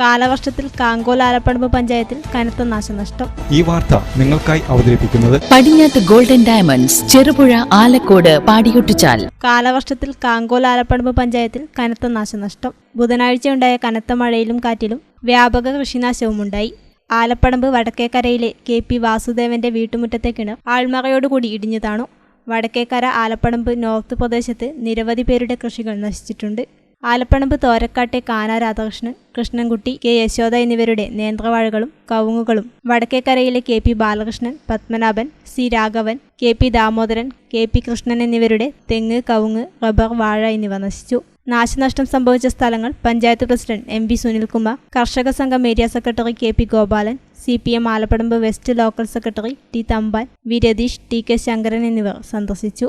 കാലവർഷത്തിൽ കാങ്കോൽ ആലപ്പടമ്പ് പഞ്ചായത്തിൽ കനത്ത നാശനഷ്ടം. ഈ വാർത്ത നിങ്ങൾക്കായി അവതരിപ്പിക്കുന്നത് പടിഞ്ഞാത്ത് ഗോൾഡൻ ഡയമണ്ട്സ് ചെറുപുഴ ആലക്കോട് പാടിയൊട്ടിച്ചാൽ. കാലവർഷത്തിൽ കാങ്കോൽ ആലപ്പടമ്പ് പഞ്ചായത്തിൽ കനത്ത നാശനഷ്ടം. ബുധനാഴ്ചയുണ്ടായ കനത്ത മഴയിലും കാറ്റിലും വ്യാപക കൃഷിനാശവുമുണ്ടായി. ആലപ്പടമ്പ് വടക്കേക്കരയിലെ കെ പി വാസുദേവന്റെ വീട്ടുമുറ്റത്തെ കിണർ ആൾമറയോടുകൂടി ഇടിഞ്ഞു താണു. വടക്കേക്കര ആലപ്പടമ്പ് നോർത്ത് പ്രദേശത്ത് നിരവധി പേരുടെ കൃഷികൾ നശിച്ചിട്ടുണ്ട്. ആലപ്പടമ്പ് തോരക്കാട്ടെ കാന രാധാകൃഷ്ണൻ കൃഷ്ണൻകുട്ടി കെ. യശോദ എന്നിവരുടെ നേന്ത്രവാഴകളും കവുങ്ങുകളും. വടക്കേക്കരയിലെ K. P. Balakrishnan Padmanabhan C. Raghavan K. P. Damodaran K. P. Krishnan എന്നിവരുടെ തെങ്ങ് കവുങ്ങ് റബ്ബർ വാഴ എന്നിവ നശിച്ചു. നാശനഷ്ടം സംഭവിച്ച സ്ഥലങ്ങൾ panchayat president M. V. Sunilkumar Karshaka Sangham area secretary K. P. Gopalan C. P. M. Alapadamba west local secretary T. Thampan V. Ratheesh T. K. Sankaran എന്നിവർ സന്ദർശിച്ചു.